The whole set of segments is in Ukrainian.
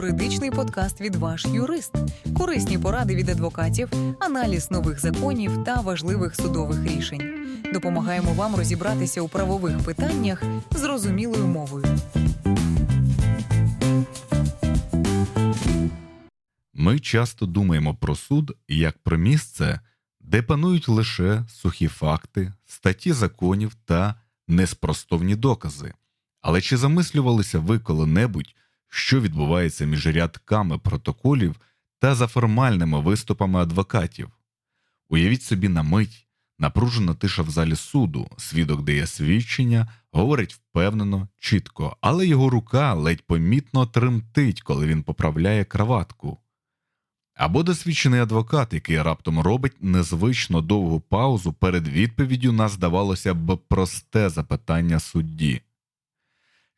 юридичний подкаст від ваш юрист, корисні поради від адвокатів, аналіз нових законів та важливих судових рішень. Допомагаємо вам розібратися у правових питаннях зрозумілою мовою. Ми часто думаємо про суд як про місце, де панують лише сухі факти, статті законів та неспростовні докази. Але чи замислювалися ви коли-небудь, що відбувається між рядками протоколів та за формальними виступами адвокатів? Уявіть собі на мить, напружена тиша в залі суду, свідок дає свідчення, говорить впевнено, чітко, але його рука ледь помітно тремтить, коли він поправляє краватку. Або досвідчений адвокат, який раптом робить незвично довгу паузу перед відповіддю на, здавалося б, просте запитання судді.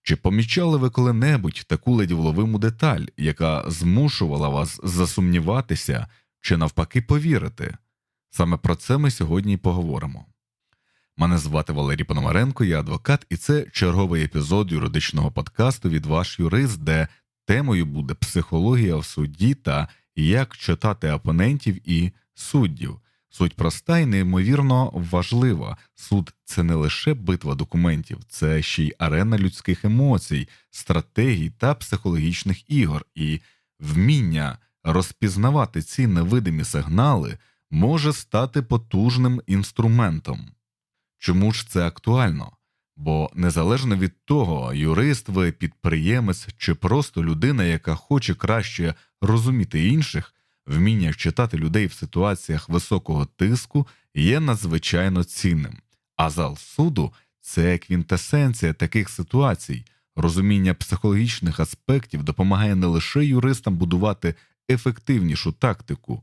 Чи помічали ви коли-небудь таку ледь вловиму деталь, яка змушувала вас засумніватися чи навпаки повірити? Саме про це ми сьогодні й поговоримо. Мене звати Валерій Пономаренко, я адвокат, і це черговий епізод юридичного подкасту від ваш юрист, де темою буде психологія в суді та як читати опонентів і суддів. Суть проста і неймовірно важлива. Суд це не лише битва документів, це ще й арена людських емоцій, стратегій та психологічних ігор, і вміння розпізнавати ці невидимі сигнали може стати потужним інструментом. Чому ж це актуально? Бо незалежно від того, юрист ви підприємець чи просто людина, яка хоче краще розуміти інших, вміння читати людей в ситуаціях високого тиску є надзвичайно цінним. А зал суду це квінтесенція таких ситуацій. Розуміння психологічних аспектів допомагає не лише юристам будувати ефективнішу тактику,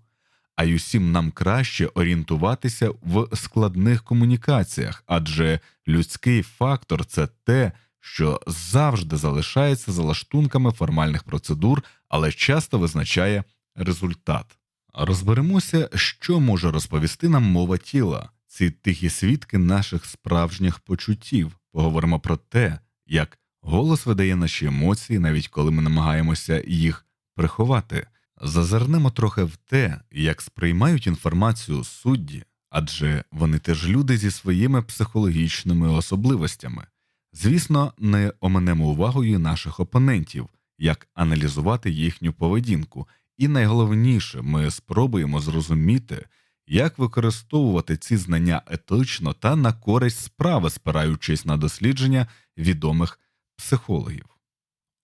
а й усім нам краще орієнтуватися в складних комунікаціях, адже людський фактор це те, що завжди залишається за лаштунками формальних процедур, але часто визначає результат. Розберемося, що може розповісти нам мова тіла, ці тихі свідки наших справжніх почуттів. Поговоримо про те, як голос видає наші емоції, навіть коли ми намагаємося їх приховати. Зазирнемо трохи в те, як сприймають інформацію судді, адже вони теж люди зі своїми психологічними особливостями. Звісно, не оминемо увагою наших опонентів, як аналізувати їхню поведінку, і найголовніше, ми спробуємо зрозуміти, як використовувати ці знання етично та на користь справи, спираючись на дослідження відомих психологів.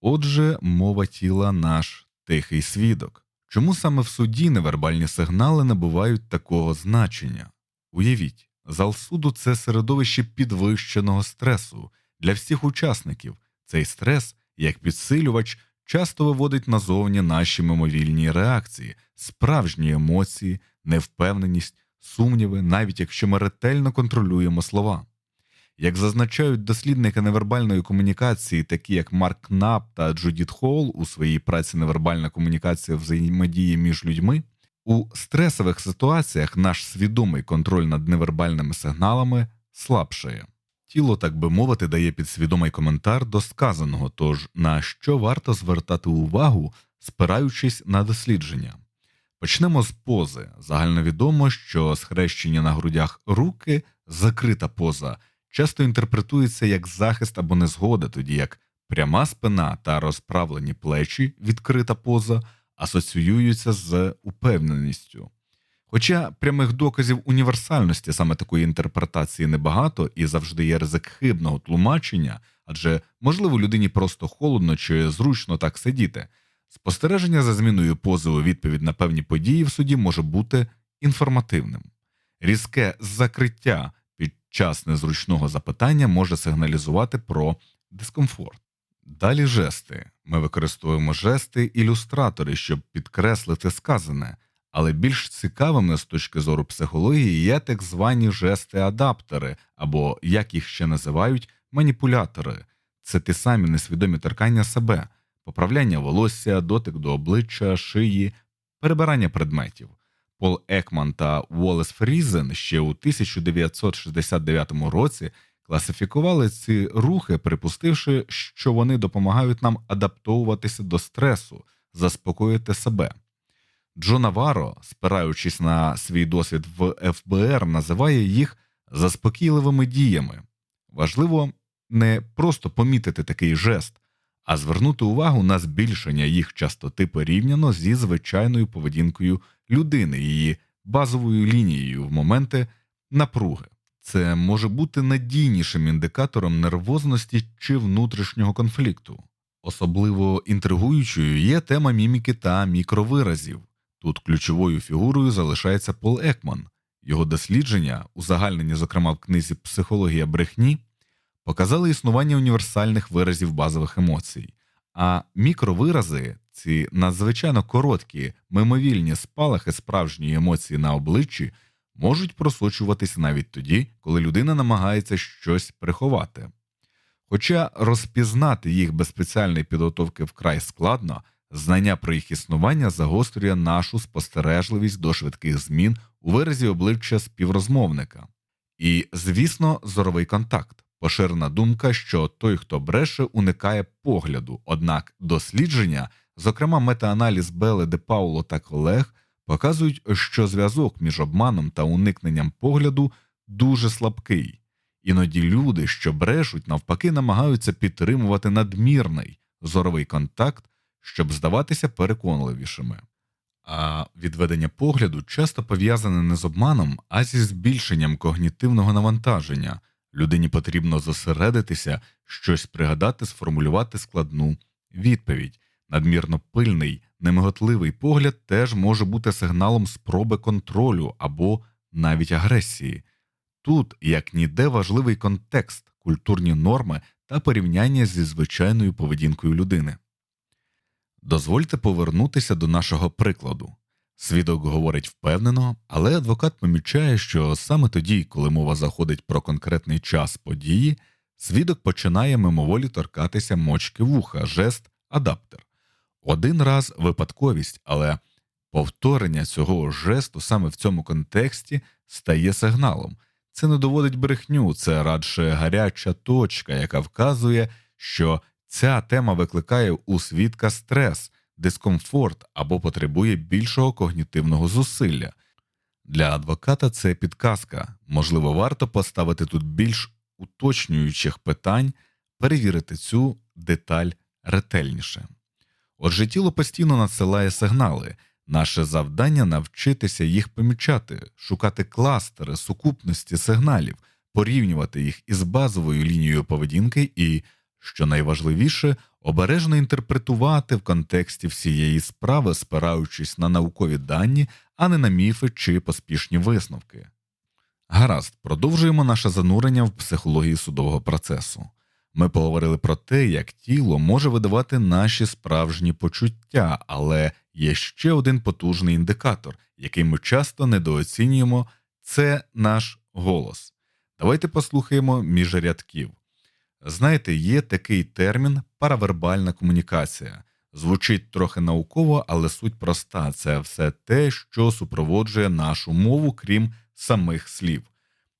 Отже, мова тіла наш тихий свідок. Чому саме в суді невербальні сигнали набувають такого значення? Уявіть, зал суду це середовище підвищеного стресу для всіх учасників. Цей стрес, як підсилювач, часто виводить назовні наші мимовільні реакції, справжні емоції, невпевненість, сумніви, навіть якщо ми ретельно контролюємо слова. Як зазначають дослідники невербальної комунікації, такі як Марк Кнап та Джудіт Холл у своїй праці Невербальна комунікація взаємодії між людьми, у стресових ситуаціях наш свідомий контроль над невербальними сигналами слабшає. Тіло, так би мовити, дає підсвідомий коментар до сказаного, тож на що варто звертати увагу, спираючись на дослідження. Почнемо з пози. Загальновідомо, що схрещення на грудях руки закрита поза часто інтерпретується як захист або незгода, тоді як пряма спина та розправлені плечі, відкрита поза, асоціюються з упевненістю. Хоча прямих доказів універсальності саме такої інтерпретації небагато і завжди є ризик хибного тлумачення, адже можливо людині просто холодно чи зручно так сидіти. Спостереження за зміною пози у відповідь на певні події в суді може бути інформативним. Різке закриття під час незручного запитання може сигналізувати про дискомфорт. Далі жести. Ми використовуємо жести ілюстратори, щоб підкреслити сказане, але більш цікавими з точки зору психології є так звані жести-адаптери, або, як їх ще називають, маніпулятори. Це ті самі несвідомі торкання себе, поправляння волосся, дотик до обличчя, шиї, перебирання предметів. Пол Екман та Уоллес Фрізен ще у 1969 році класифікували ці рухи, припустивши, що вони допомагають нам адаптовуватися до стресу, заспокоїти себе. Джо Наваро, спираючись на свій досвід в ФБР, називає їх заспокійливими діями. Важливо не просто помітити такий жест, а звернути увагу на збільшення їх частоти порівняно зі звичайною поведінкою людини, її базовою лінією в моменти напруги. Це може бути надійнішим індикатором нервозності чи внутрішнього конфлікту. Особливо інтригуючою є тема міміки та мікровиразів. Тут ключовою фігурою залишається Пол Екман. Його дослідження, узагальнені, зокрема в книзі Психологія брехні, показали існування універсальних виразів базових емоцій, а мікровирази, ці надзвичайно короткі, мимовільні спалахи справжньої емоції на обличчі, можуть просочуватися навіть тоді, коли людина намагається щось приховати. Хоча розпізнати їх без спеціальної підготовки вкрай складно, знання про їх існування загострює нашу спостережливість до швидких змін у виразі обличчя співрозмовника. І, звісно, зоровий контакт. Поширена думка, що той, хто бреше, уникає погляду. Однак дослідження, зокрема метааналіз Белли де Пауло та колег, показують, що зв'язок між обманом та уникненням погляду дуже слабкий. Іноді люди, що брешуть, навпаки, намагаються підтримувати надмірний зоровий контакт, щоб здаватися переконливішими. А відведення погляду часто пов'язане не з обманом, а зі збільшенням когнітивного навантаження. Людині потрібно зосередитися, щось пригадати, сформулювати складну відповідь. Надмірно пильний, немиготливий погляд теж може бути сигналом спроби контролю або навіть агресії. Тут, як ніде, важливий контекст, культурні норми та порівняння зі звичайною поведінкою людини. Дозвольте повернутися до нашого прикладу. Свідок говорить впевнено, але адвокат помічає, що саме тоді, коли мова заходить про конкретний час події, свідок починає мимоволі торкатися мочки вуха, жест, адаптер. Один раз випадковість, але повторення цього жесту саме в цьому контексті стає сигналом. Це не доводить брехню, це радше гаряча точка, яка вказує, що ця тема викликає у свідка стрес, дискомфорт або потребує більшого когнітивного зусилля. Для адвоката це підказка. Можливо, варто поставити тут більш уточнюючих питань, перевірити цю деталь ретельніше. Отже, тіло постійно надсилає сигнали. Наше завдання навчитися їх помічати, шукати кластери, сукупності сигналів, порівнювати їх із базовою лінією поведінки і, що найважливіше, обережно інтерпретувати в контексті всієї справи, спираючись на наукові дані, а не на міфи чи поспішні висновки. Гаразд, продовжуємо наше занурення в психологію судового процесу. Ми поговорили про те, як тіло може видавати наші справжні почуття, але є ще один потужний індикатор, який ми часто недооцінюємо це наш голос. Давайте послухаємо між рядків. Знаєте, є такий термін паравербальна комунікація. Звучить трохи науково, але суть проста це все те, що супроводжує нашу мову, крім самих слів.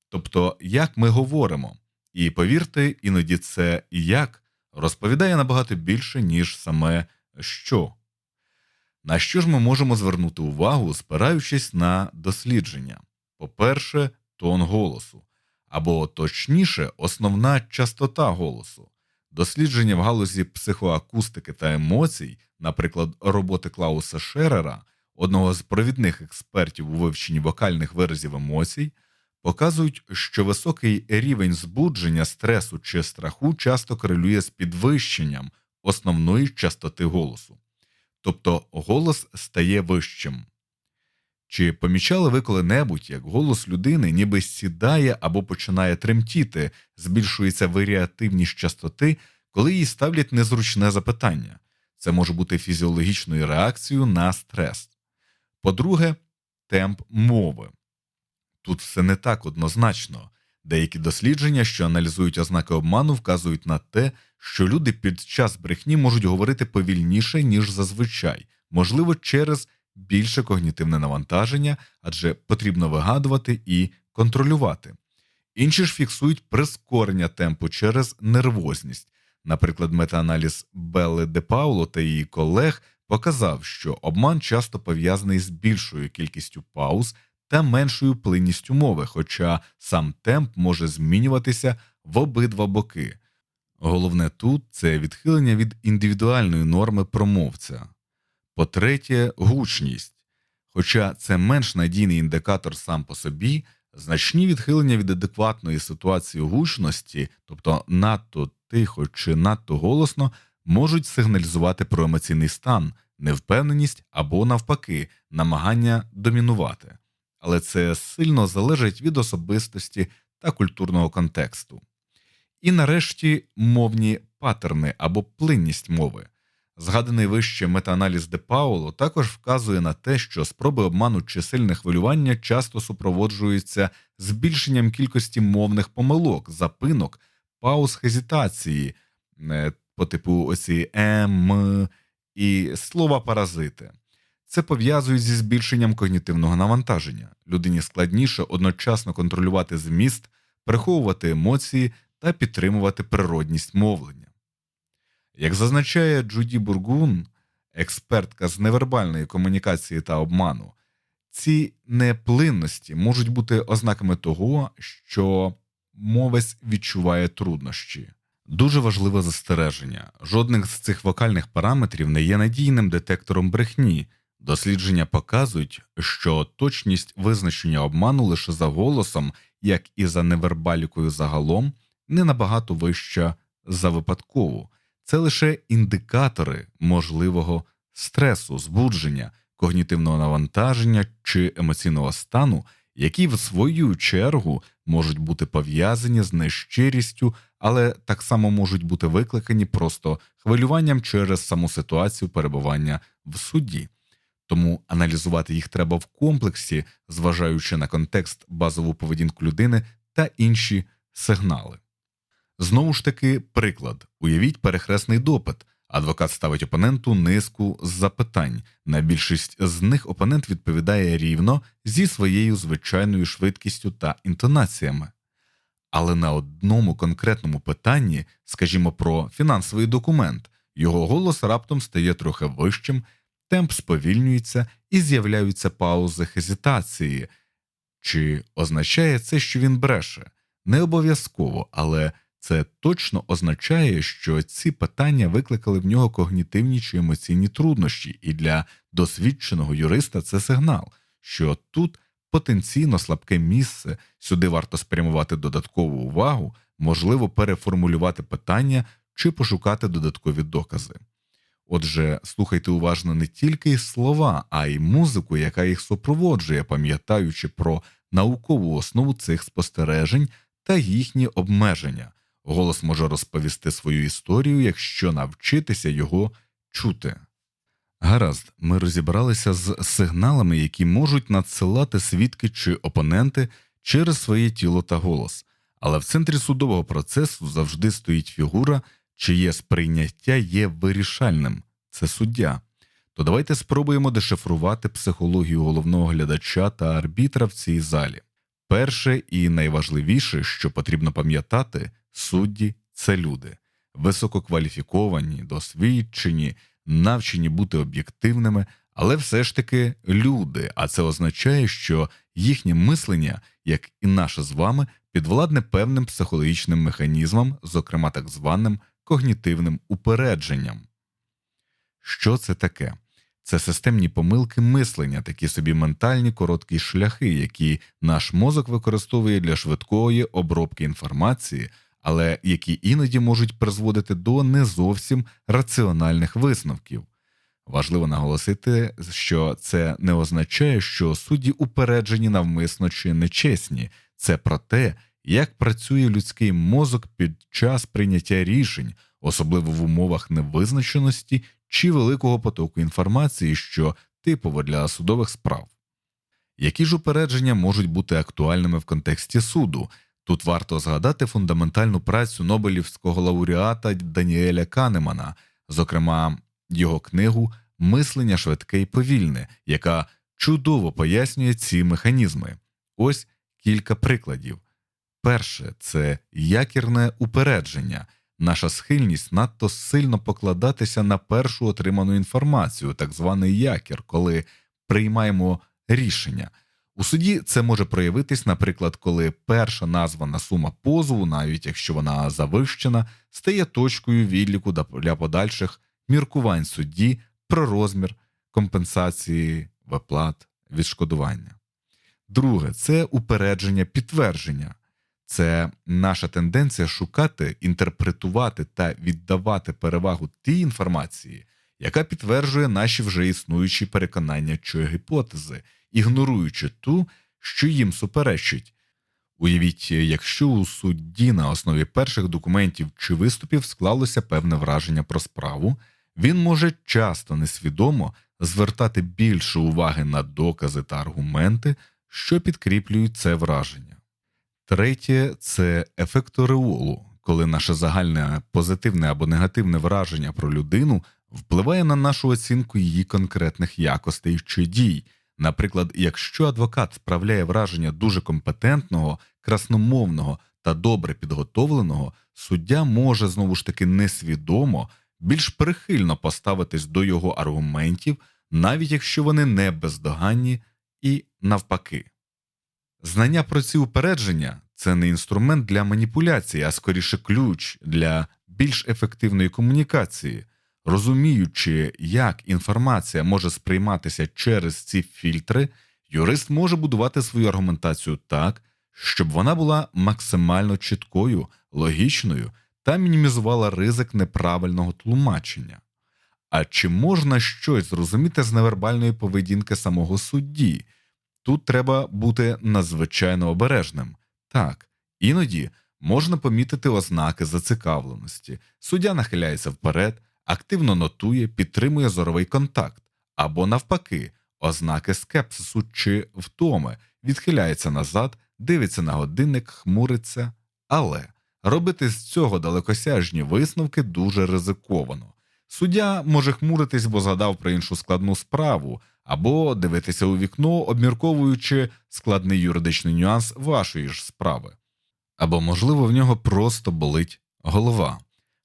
Тобто, як ми говоримо. І повірте, іноді це як розповідає набагато більше, ніж саме що. На що ж ми можемо звернути увагу, спираючись на дослідження? По-перше, тон голосу, або точніше, основна частота голосу. Дослідження в галузі психоакустики та емоцій, наприклад, роботи Клауса Шерера, одного з провідних експертів у вивченні вокальних виразів емоцій, показують, що високий рівень збудження, стресу чи страху часто корелює з підвищенням основної частоти голосу, тобто голос стає вищим. Чи помічали ви коли-небудь, як голос людини ніби сідає або починає тремтіти, збільшується варіативність частоти, коли їй ставлять незручне запитання? Це може бути фізіологічною реакцією на стрес. По-друге, темп мови. Тут все не так однозначно. Деякі дослідження, що аналізують ознаки обману, вказують на те, що люди під час брехні можуть говорити повільніше, ніж зазвичай, можливо, через більше когнітивне навантаження, адже потрібно вигадувати і контролювати. Інші ж фіксують прискорення темпу через нервозність. Наприклад, метааналіз Белли де Пауло та її колег показав, що обман часто пов'язаний з більшою кількістю пауз та меншою плинністю мови, хоча сам темп може змінюватися в обидва боки. Головне тут це відхилення від індивідуальної норми промовця. По-третє, гучність. Хоча це менш надійний індикатор сам по собі, значні відхилення від адекватної ситуації гучності, тобто надто тихо чи надто голосно, можуть сигналізувати про емоційний стан, невпевненість або, навпаки, намагання домінувати. Але це сильно залежить від особистості та культурного контексту. І нарешті мовні паттерни або плинність мови. Згаданий вище метааналіз Де Пауло також вказує на те, що спроби обману чи сильне хвилювання часто супроводжуються збільшенням кількості мовних помилок, запинок, пауз хезітації е, по типу оці ем і слова паразити. Це пов'язують зі збільшенням когнітивного навантаження. Людині складніше одночасно контролювати зміст, приховувати емоції та підтримувати природність мовлення. Як зазначає Джуді Бургун, експертка з невербальної комунікації та обману, ці неплинності можуть бути ознаками того, що мовець відчуває труднощі. Дуже важливе застереження: жодних з цих вокальних параметрів не є надійним детектором брехні. Дослідження показують, що точність визначення обману лише за голосом, як і за невербалікою загалом, не набагато вища за випадкову. Це лише індикатори можливого стресу, збудження, когнітивного навантаження чи емоційного стану, які в свою чергу можуть бути пов'язані з нещирістю, але так само можуть бути викликані просто хвилюванням через саму ситуацію перебування в суді. Тому аналізувати їх треба в комплексі, зважаючи на контекст, базову поведінку людини та інші сигнали. Знову ж таки, приклад: уявіть перехресний допит. Адвокат ставить опоненту низку запитань. На більшість з них опонент відповідає рівно зі своєю звичайною швидкістю та інтонаціями. Але на одному конкретному питанні, скажімо про фінансовий документ, його голос раптом стає трохи вищим, темп сповільнюється і з'являються паузи хезітації. Чи означає це, що він бреше? Не обов'язково, але це точно означає, що ці питання викликали в нього когнітивні чи емоційні труднощі, і для досвідченого юриста це сигнал, що тут потенційно слабке місце, сюди варто спрямувати додаткову увагу, можливо, переформулювати питання чи пошукати додаткові докази. Отже, слухайте уважно не тільки слова, а й музику, яка їх супроводжує, пам'ятаючи про наукову основу цих спостережень та їхні обмеження. Голос може розповісти свою історію, якщо навчитися його чути. Гаразд, ми розібралися з сигналами, які можуть надсилати свідки чи опоненти через своє тіло та голос, але в центрі судового процесу завжди стоїть фігура, чиє сприйняття є вирішальним це суддя. То давайте спробуємо дешифрувати психологію головного глядача та арбітра в цій залі. Перше і найважливіше, що потрібно пам'ятати, судді це люди, висококваліфіковані, досвідчені, навчені бути об'єктивними, але все ж таки люди, а це означає, що їхнє мислення, як і наше з вами, підвладне певним психологічним механізмам, зокрема так званим когнітивним упередженням. Що це таке? Це системні помилки мислення, такі собі ментальні короткі шляхи, які наш мозок використовує для швидкої обробки інформації, але які іноді можуть призводити до не зовсім раціональних висновків. Важливо наголосити, що це не означає, що судді упереджені навмисно чи нечесні, це про те, як працює людський мозок під час прийняття рішень, особливо в умовах невизначеності чи великого потоку інформації, що типово для судових справ. Які ж упередження можуть бути актуальними в контексті суду? Тут варто згадати фундаментальну працю Нобелівського лауреата Даніеля Канемана, зокрема його книгу Мислення швидке і повільне, яка чудово пояснює ці механізми. Ось кілька прикладів. Перше це якірне упередження. Наша схильність надто сильно покладатися на першу отриману інформацію, так званий якір, коли приймаємо рішення. У суді це може проявитись, наприклад, коли перша названа сума позову, навіть якщо вона завищена, стає точкою відліку для подальших міркувань судді про розмір компенсації виплат відшкодування. Друге це упередження підтвердження. Це наша тенденція шукати, інтерпретувати та віддавати перевагу тій інформації, яка підтверджує наші вже існуючі переконання чи гіпотези, ігноруючи ту, що їм суперечить. Уявіть, якщо у судді на основі перших документів чи виступів склалося певне враження про справу, він може часто несвідомо звертати більше уваги на докази та аргументи, що підкріплюють це враження. Третє це ефект ореолу, коли наше загальне позитивне або негативне враження про людину впливає на нашу оцінку її конкретних якостей чи дій. Наприклад, якщо адвокат справляє враження дуже компетентного, красномовного та добре підготовленого, суддя може знову ж таки несвідомо більш прихильно поставитись до його аргументів, навіть якщо вони не бездоганні і навпаки. Знання про ці упередження це не інструмент для маніпуляції, а скоріше ключ для більш ефективної комунікації. Розуміючи, як інформація може сприйматися через ці фільтри, юрист може будувати свою аргументацію так, щоб вона була максимально чіткою, логічною та мінімізувала ризик неправильного тлумачення. А чи можна щось зрозуміти з невербальної поведінки самого судді? Тут треба бути надзвичайно обережним. Так, іноді можна помітити ознаки зацікавленості, суддя нахиляється вперед, активно нотує, підтримує зоровий контакт, або, навпаки, ознаки скепсису чи втоми, відхиляється назад, дивиться на годинник, хмуриться, але робити з цього далекосяжні висновки дуже ризиковано. Суддя може хмуритись, бо згадав про іншу складну справу, або дивитися у вікно, обмірковуючи складний юридичний нюанс вашої ж справи. Або, можливо, в нього просто болить голова.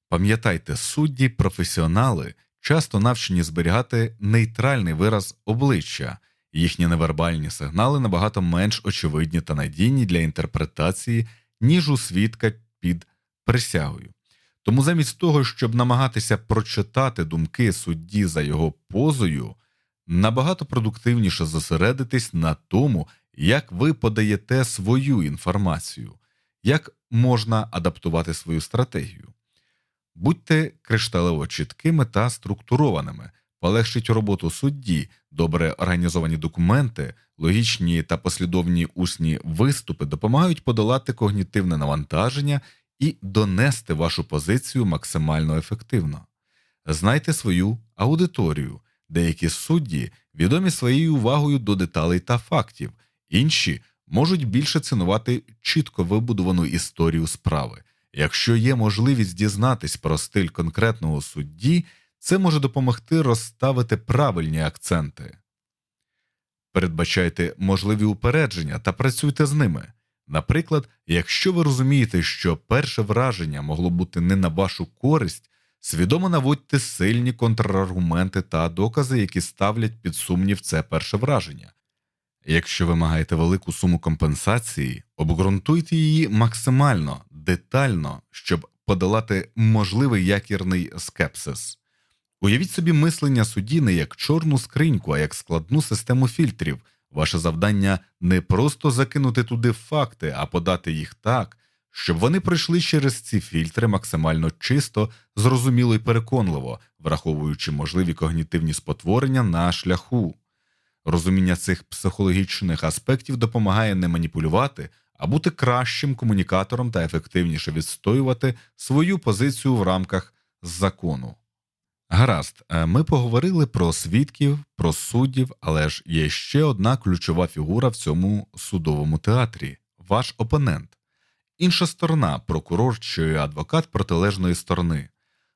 Пам'ятайте, судді, професіонали часто навчені зберігати нейтральний вираз обличчя, їхні невербальні сигнали набагато менш очевидні та надійні для інтерпретації, ніж у свідка під присягою. Тому замість того, щоб намагатися прочитати думки судді за його позою, набагато продуктивніше зосередитись на тому, як ви подаєте свою інформацію, як можна адаптувати свою стратегію. Будьте кришталево чіткими та структурованими, полегшіть роботу судді, добре організовані документи, логічні та послідовні усні виступи допомагають подолати когнітивне навантаження і донести вашу позицію максимально ефективно. Знайте свою аудиторію. Деякі судді відомі своєю увагою до деталей та фактів, інші можуть більше цінувати чітко вибудовану історію справи. Якщо є можливість дізнатись про стиль конкретного судді, це може допомогти розставити правильні акценти. Передбачайте можливі упередження та працюйте з ними. Наприклад, якщо ви розумієте, що перше враження могло бути не на вашу користь, свідомо наводьте сильні контраргументи та докази, які ставлять під сумнів це перше враження. Якщо вимагаєте велику суму компенсації, обґрунтуйте її максимально, детально, щоб подолати можливий якірний скепсис. Уявіть собі мислення судді не як чорну скриньку, а як складну систему фільтрів. Ваше завдання не просто закинути туди факти, а подати їх так, щоб вони пройшли через ці фільтри максимально чисто, зрозуміло і переконливо, враховуючи можливі когнітивні спотворення на шляху. Розуміння цих психологічних аспектів допомагає не маніпулювати, а бути кращим комунікатором та ефективніше відстоювати свою позицію в рамках закону. Гаразд, е, ми поговорили про свідків, про суддів, але ж є ще одна ключова фігура в цьому судовому театрі ваш опонент, інша сторона, прокурор чи адвокат протилежної сторони.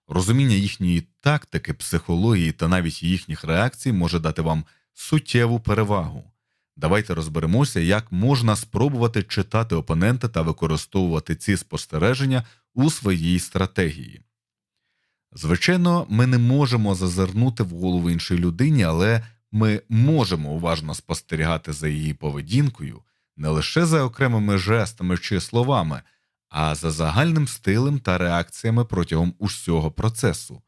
Розуміння їхньої тактики, психології та навіть їхніх реакцій може дати вам суттєву перевагу. Давайте розберемося, як можна спробувати читати опонента та використовувати ці спостереження у своїй стратегії. Звичайно, ми не можемо зазирнути в голову іншій людині, але ми можемо уважно спостерігати за її поведінкою не лише за окремими жестами чи словами, а за загальним стилем та реакціями протягом усього процесу.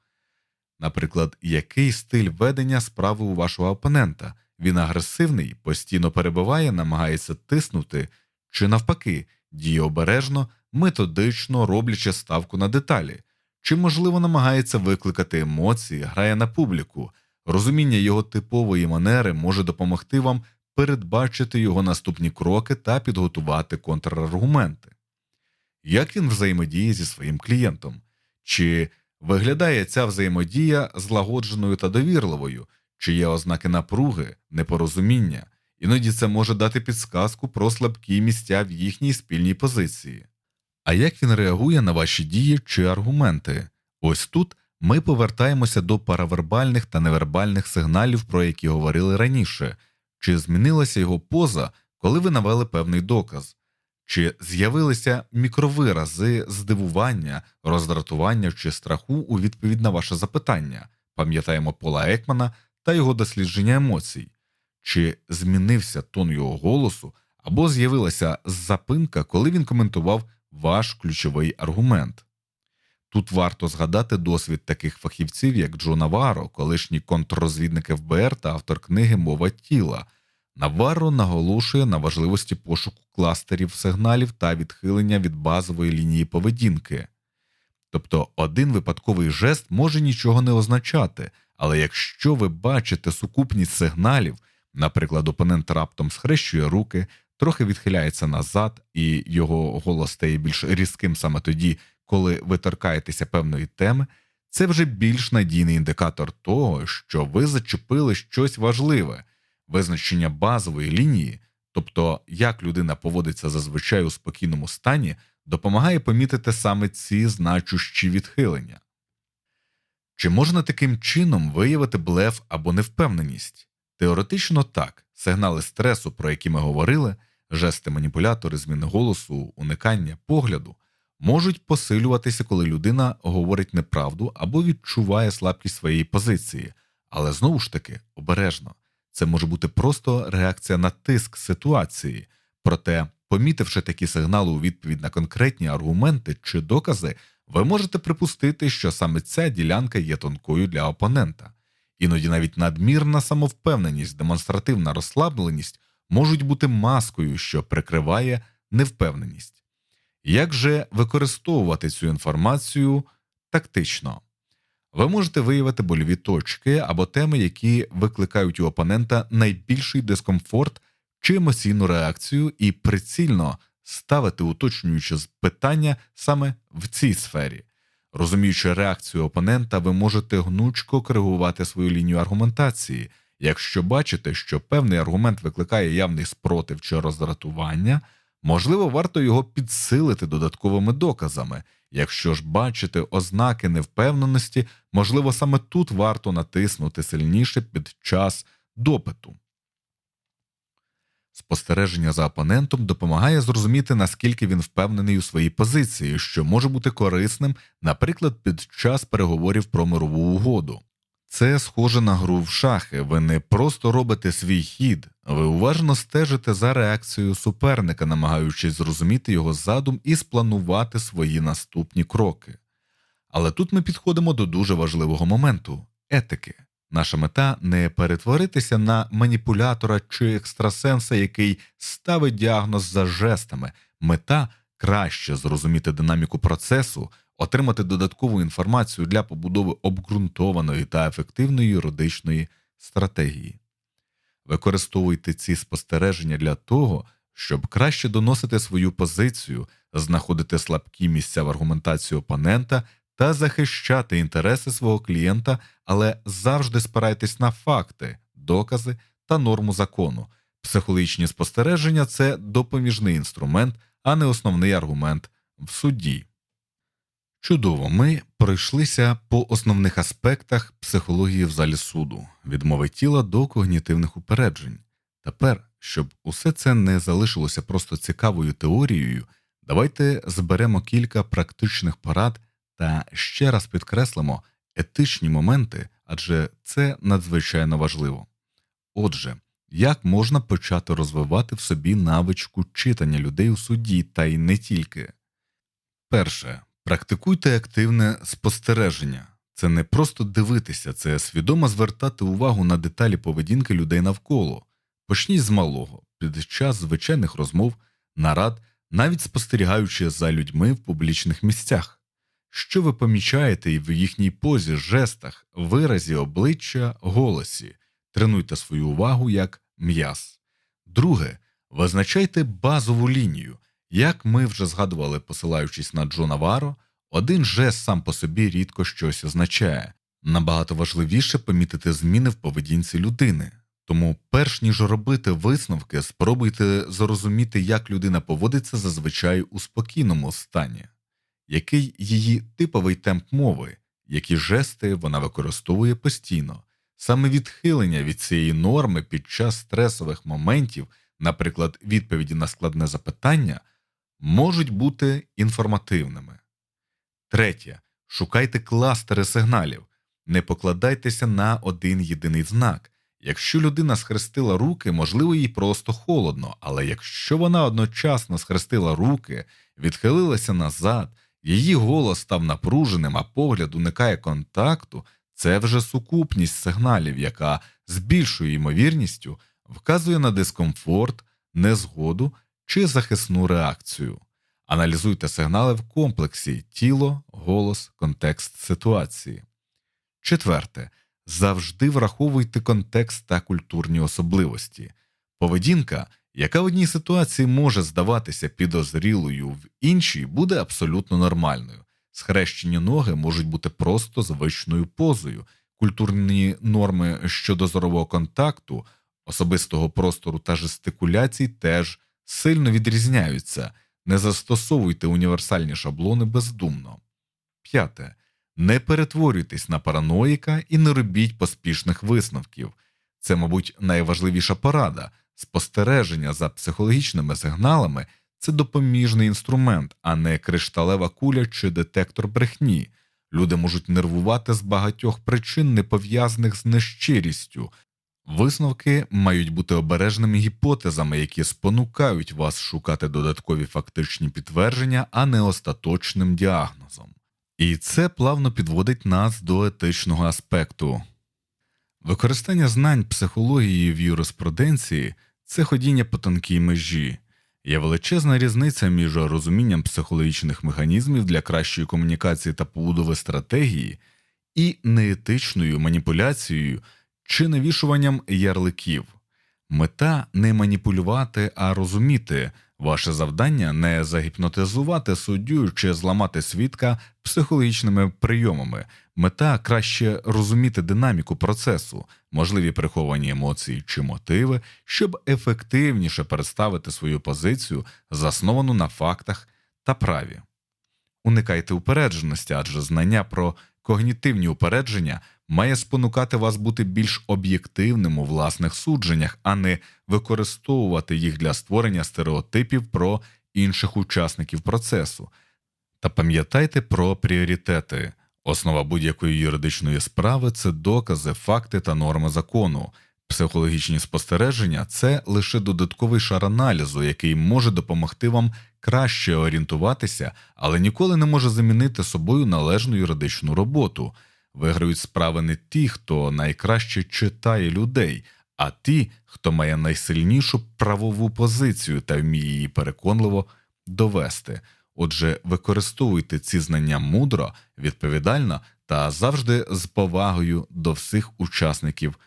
Наприклад, який стиль ведення справи у вашого опонента? Він агресивний, постійно перебиває, намагається тиснути, чи навпаки, діє обережно, методично роблячи ставку на деталі, чи, можливо, намагається викликати емоції, грає на публіку. Розуміння його типової манери може допомогти вам передбачити його наступні кроки та підготувати контраргументи. Як він взаємодіє зі своїм клієнтом? Чи виглядає ця взаємодія злагодженою та довірливою, чи є ознаки напруги, непорозуміння? Іноді це може дати підсказку про слабкі місця в їхній спільній позиції. А як він реагує на ваші дії чи аргументи? Ось тут ми повертаємося до паравербальних та невербальних сигналів, про які говорили раніше, чи змінилася його поза, коли ви навели певний доказ, чи з'явилися мікровирази здивування, роздратування чи страху у відповідь на ваше запитання, пам'ятаємо Пола Екмана та його дослідження емоцій, чи змінився тон його голосу або з'явилася запинка, коли він коментував ваш ключовий аргумент. Тут варто згадати досвід таких фахівців, як Джо Наваро, колишній контррозвідник ФБР та автор книги Мова тіла. Наваро наголошує на важливості пошуку кластерів сигналів та відхилення від базової лінії поведінки. Тобто один випадковий жест може нічого не означати, але якщо ви бачите сукупність сигналів, наприклад, опонент раптом схрещує руки, трохи відхиляється назад, і його голос стає більш різким саме тоді, коли ви торкаєтеся певної теми, це вже більш надійний індикатор того, що ви зачепили щось важливе, визначення базової лінії, тобто як людина поводиться зазвичай у спокійному стані, допомагає помітити саме ці значущі відхилення. Чи можна таким чином виявити блеф або невпевненість? Теоретично так, сигнали стресу, про які ми говорили, жести маніпулятори, зміни голосу, уникання погляду можуть посилюватися, коли людина говорить неправду або відчуває слабкість своєї позиції, але знову ж таки обережно. Це може бути просто реакція на тиск ситуації, проте, помітивши такі сигнали у відповідь на конкретні аргументи чи докази, ви можете припустити, що саме ця ділянка є тонкою для опонента. Іноді навіть надмірна самовпевненість, демонстративна розслабленість можуть бути маскою, що прикриває невпевненість. Як же використовувати цю інформацію тактично? Ви можете виявити больові точки або теми, які викликають у опонента найбільший дискомфорт чи емоційну реакцію, і прицільно ставити уточнюючі питання саме в цій сфері. Розуміючи реакцію опонента, ви можете гнучко коригувати свою лінію аргументації. Якщо бачите, що певний аргумент викликає явний спротив чи роздратування, можливо, варто його підсилити додатковими доказами. Якщо ж бачите ознаки невпевненості, можливо, саме тут варто натиснути сильніше під час допиту. Спостереження за опонентом допомагає зрозуміти, наскільки він впевнений у своїй позиції, що може бути корисним, наприклад, під час переговорів про мирову угоду. Це схоже на гру в шахи. Ви не просто робите свій хід, ви уважно стежите за реакцією суперника, намагаючись зрозуміти його задум і спланувати свої наступні кроки. Але тут ми підходимо до дуже важливого моменту етики. Наша мета не перетворитися на маніпулятора чи екстрасенса, який ставить діагноз за жестами. Мета краще зрозуміти динаміку процесу, отримати додаткову інформацію для побудови обґрунтованої та ефективної юридичної стратегії. Використовуйте ці спостереження для того, щоб краще доносити свою позицію, знаходити слабкі місця в аргументації опонента та захищати інтереси свого клієнта, але завжди спирайтесь на факти, докази та норму закону. Психологічні спостереження це допоміжний інструмент, а не основний аргумент в суді. Чудово, ми пройшлися по основних аспектах психології в залі суду від мови тіла до когнітивних упереджень. Тепер, щоб усе це не залишилося просто цікавою теорією, Давайте зберемо кілька практичних порад та ще раз підкреслимо етичні моменти, адже це надзвичайно важливо. Отже, як можна почати розвивати в собі навичку читання людей у суді та й не тільки? Перше. Практикуйте активне спостереження. Це не просто дивитися, це свідомо звертати увагу на деталі поведінки людей навколо. Почніть з малого, під час звичайних розмов, нарад, навіть спостерігаючи за людьми в публічних місцях. Що ви помічаєте і в їхній позі, жестах, виразі обличчя, голосі. Тренуйте свою увагу як м'яз. Друге, визначайте базову лінію. Як ми вже згадували, посилаючись на Джона Варо, один жест сам по собі рідко щось означає. Набагато важливіше помітити зміни в поведінці людини. Тому, перш ніж робити висновки, спробуйте зрозуміти, як людина поводиться зазвичай у спокійному стані, який її типовий темп мови, які жести вона використовує постійно. Саме відхилення від цієї норми під час стресових моментів, наприклад, відповіді на складне запитання, можуть бути інформативними. Третє. Шукайте кластери сигналів. Не покладайтеся на один єдиний знак. Якщо людина схрестила руки, можливо, їй просто холодно, але якщо вона одночасно схрестила руки, відхилилася назад, її голос став напруженим, а погляд уникає контакту, це вже сукупність сигналів, яка з більшою ймовірністю вказує на дискомфорт, незгоду чи захисну реакцію. Аналізуйте сигнали в комплексі тіло, голос, контекст ситуації. Четверте. Завжди враховуйте контекст та культурні особливості. Поведінка, яка в одній ситуації може здаватися підозрілою, в іншій буде абсолютно нормальною. Схрещені ноги можуть бути просто звичною позою, культурні норми щодо зорового контакту, особистого простору та жестикуляцій теж сильно відрізняються. Не застосовуйте універсальні шаблони бездумно. П'яте. Не перетворюйтесь на параноїка і не робіть поспішних висновків. Це, мабуть, найважливіша порада. Спостереження за психологічними сигналами це допоміжний інструмент, а не кришталева куля чи детектор брехні. Люди можуть нервувати з багатьох причин, не пов'язаних з нещирістю. Висновки мають бути обережними гіпотезами, які спонукають вас шукати додаткові фактичні підтвердження, а не остаточним діагнозом. І це плавно підводить нас до етичного аспекту. Використання знань психології в юриспруденції це ходіння по тонкій межі. Є величезна різниця між розумінням психологічних механізмів для кращої комунікації та побудови стратегії і неетичною маніпуляцією чи навішуванням ярликів. Мета не маніпулювати, а розуміти. Ваше завдання не загіпнотизувати суддю чи зламати свідка психологічними прийомами. Мета краще розуміти динаміку процесу, можливі приховані емоції чи мотиви, щоб ефективніше представити свою позицію, засновану на фактах та праві. Уникайте упередженості, адже знання про когнітивні упередження має спонукати вас бути більш об'єктивним у власних судженнях, а не використовувати їх для створення стереотипів про інших учасників процесу. Та пам'ятайте про пріоритети. Основа будь-якої юридичної справи це докази, факти та норми закону. Психологічні спостереження це лише додатковий шар аналізу, який може допомогти вам краще орієнтуватися, але ніколи не може замінити собою належну юридичну роботу. Виграють справи не ті, хто найкраще читає людей, а ті, хто має найсильнішу правову позицію та вміє її переконливо довести. Отже, використовуйте ці знання мудро, відповідально та завжди з повагою до всіх учасників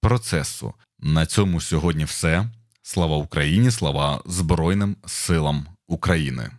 процесу. На цьому сьогодні все. Слава Україні! Слава Збройним силам України!